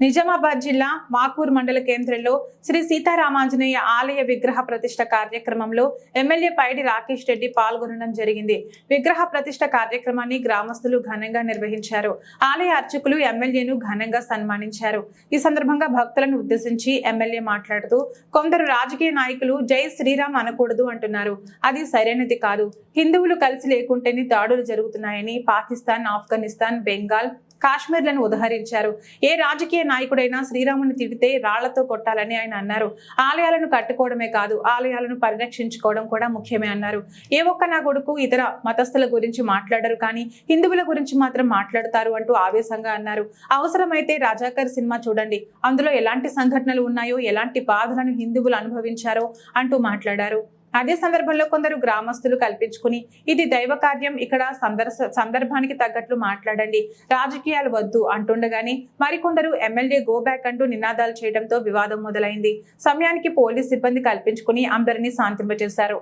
నిజామాబాద్ జిల్లా మాకూర్ మండల కేంద్రంలో శ్రీ సీతారామాంజనేయ ఆలయ విగ్రహ ప్రతిష్ట కార్యక్రమంలో ఎమ్మెల్యే పైడి రాకేష్ రెడ్డి పాల్గొనడం జరిగింది. విగ్రహ ప్రతిష్ట కార్యక్రమాన్ని గ్రామస్తులు ఘనంగా నిర్వహించారు. ఆలయ అర్చకులు ఎమ్మెల్యేను ఘనంగా సన్మానించారు. ఈ సందర్భంగా భక్తులను ఉద్దేశించి ఎమ్మెల్యే మాట్లాడుతూ కొందరు రాజకీయ నాయకులు జై శ్రీరామ్ అనకూడదు అంటున్నారు. అది సరైనది కాదు. హిందువులు కలిసి లేకుంటేనే దాడులు జరుగుతున్నాయని పాకిస్తాన్ ఆఫ్ఘనిస్తాన్ బెంగాల్ కాశ్మీర్లను ఉదహరించారు. ఏ రాజకీయ నాయకుడైనా శ్రీరాముని తిడితే రాళ్ళతో కొట్టాలని ఆయన అన్నారు. ఆలయాలను కట్టుకోవడమే కాదు ఆలయాలను పరిరక్షించుకోవడం కూడా ముఖ్యమే అన్నారు. ఏ ఒక్క నా కొడుకు ఇతర మతస్థుల గురించి మాట్లాడరు కానీ హిందువుల గురించి మాత్రం మాట్లాడతారు అంటూ ఆవేశంగా అన్నారు. అవసరమైతే రాజాకర్ సినిమా చూడండి. అందులో ఎలాంటి సంఘటనలు ఉన్నాయో ఎలాంటి బాధలను హిందువులు అనుభవించారో అంటూ మాట్లాడారు. అదే సందర్భంలో కొందరు గ్రామస్తులు కల్పించుకుని ఇది దైవ కార్యం ఇక్కడ సందర్శ సందర్భానికి తగ్గట్లు మాట్లాడండి రాజకీయాలు వద్దు అంటుండగానే మరికొందరు ఎమ్మెల్యే గో బ్యాక్ అంటూ నినాదాలు చేయడంతో వివాదం మొదలైంది. సమయానికి పోలీస్ సిబ్బంది కల్పించుకుని అందరినీ శాంతింపజేశారు.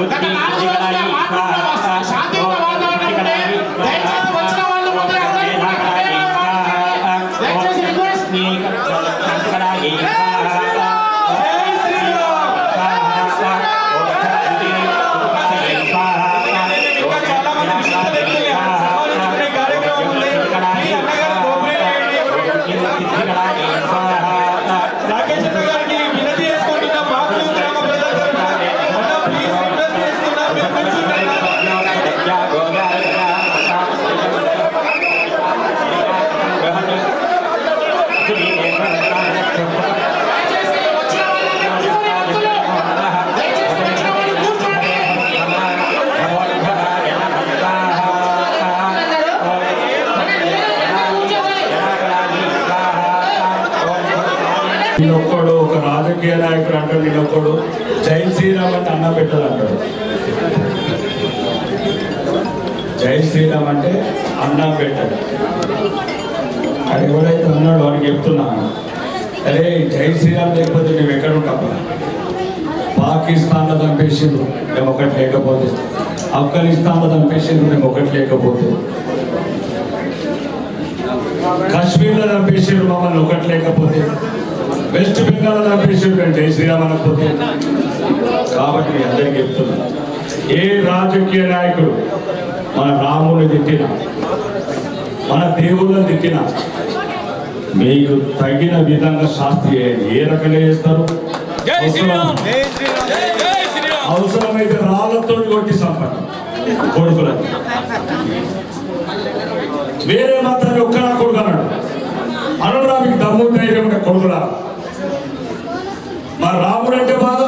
Muito obrigado. నేనొక్కడు ఒక రాజకీయ నాయకుడు అంటాడు నేనొక్కడు జై శ్రీరామ్ అంటే అన్న పెట్టదు అంటాడు. జై శ్రీరామ్ అంటే అన్నం పెట్టడు అది ఎవరైతే ఉన్నాడు అని చెప్తున్నాను అరే జై శ్రీరామ్ లేకపోతే మేము ఎక్కడ ఉంటాం పాకిస్తాన్లో చంపేసిండ్రు మేము ఒకటి లేకపోతే. ఆఫ్ఘనిస్తాన్లో చంపేసిండ్రు మేము ఒకటి లేకపోతే. కాశ్మీర్లో చంపేసిండ్రు మమ్మల్ని ఒకటి లేకపోతే. వెస్ట్ బెంగాల్ చంపేసిండ్రు మేము జై శ్రీరామ్ అనకపోతే కాబట్టి మీ అందరికీ చెప్తున్నా ఏ రాజకీయ నాయకుడు మన రాముని తిట్టిన మన దేవుళ్ళని తిట్టిన మీకు తగిన విధంగా శాస్త్రి ఏ రకంగా చేస్తారు? అవసరం- అవసరమైతే రాళ్ళతో కొట్టి సంపద. కొడుకులని వేరే మాత్రం ఒక్క నా కొడుకు అన్నాడు అనరా మీకు దమ్ము ధైర్యం కొడుకురా మా రాముడు అంటే బాధ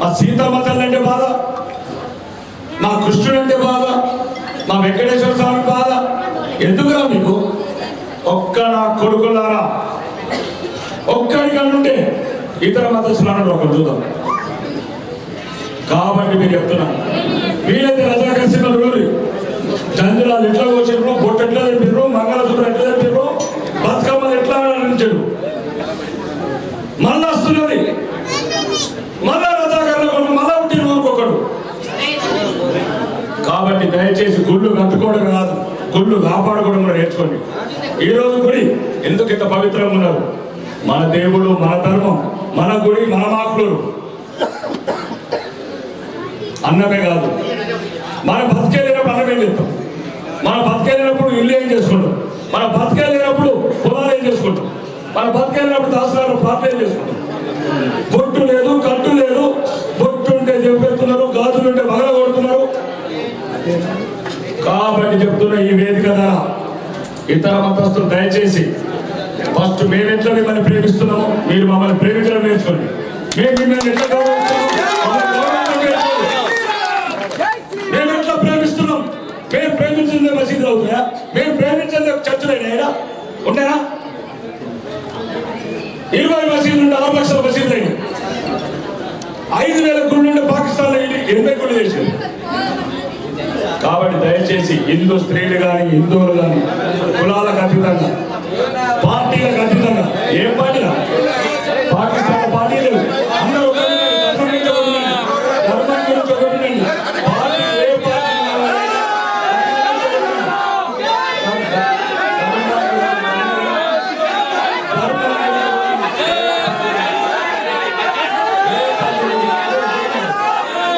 మా సీతమ్మ తల్లి అంటే బాధ మా కృష్ణుడు అంటే బాధ మా వెంకటేశ్వర స్వామి బాధ. ఎందుకురా మీకు? ఒక్క నా కొడుకులారా? ఒక్కడి కన్నుంటే ఇతర మతస్థులను ఒకరు చూద్దాం. కాబట్టి మీరు చెప్తున్నాను వీలైతే రజాకర్షణ రూరి చంద్రాలు ఎట్లా వచ్చిర్రు బొట్టు ఎట్లా తెప్పిర్రు మంగళసూత్రం ఎట్లా తెప్పిర్రు బతుకమ్మలు ఎట్లా ఆడించారు మళ్ళా వస్తున్నది మళ్ళా రజాకర్ల కొడుకు మళ్ళా పుట్టిన ఊరుకొకడు కాబట్టి దయచేసి గుళ్ళు కట్టుకోవడం కాదు గుళ్ళు కాపాడుకోవడం కూడా నేర్చుకోండి. ఈ రోజు గుడి ఎందుకు ఇంత పవిత్రంగా ఉన్నారు మన దేవుడు మన ధర్మం మన గుడి మన మాకులు అన్నమే కాదు. మన బతికేలేనప్పుడు అన్నమే ఏం మన బతికేలేనప్పుడు ఇల్లు ఏం చేసుకుంటాం? మన బతికేలేనప్పుడు పొలాలు ఏం చేసుకుంటాం? మన బతికేలేనప్పుడు దాసరాలు ప్రార్థన ఏం చేసుకుంటాం? దయచేసి ఫస్ట్ మేము ఎట్లా మిమ్మల్ని ప్రేమిస్తున్నాము. మీరు మమ్మల్ని ప్రేమించడం నేర్చుకోండి. మేము మిమ్మల్ని ఎట్లా మేము ఎట్లా ప్రేమిస్తున్నాం. మేము ప్రేమించింది మసీదులు అవుతున్నాయా మేము ప్రేమించింది చర్చలైనా అయినా ఉన్నాయా? ఇరవై మసీదులు ఉంటే ఆరు లక్షల మసీదులు అయినాయి. ఐదు వేల గుళ్ళు ఉంటే పాకిస్తాన్లో ఎనభై గుళ్ళు చేశారు. కాబట్టి దయచేసి హిందూ స్త్రీలు కానీ హిందువులు కానీ కులాలకు అతీతంగా పార్టీలకు అతీతంగా ఏ పార్టీ?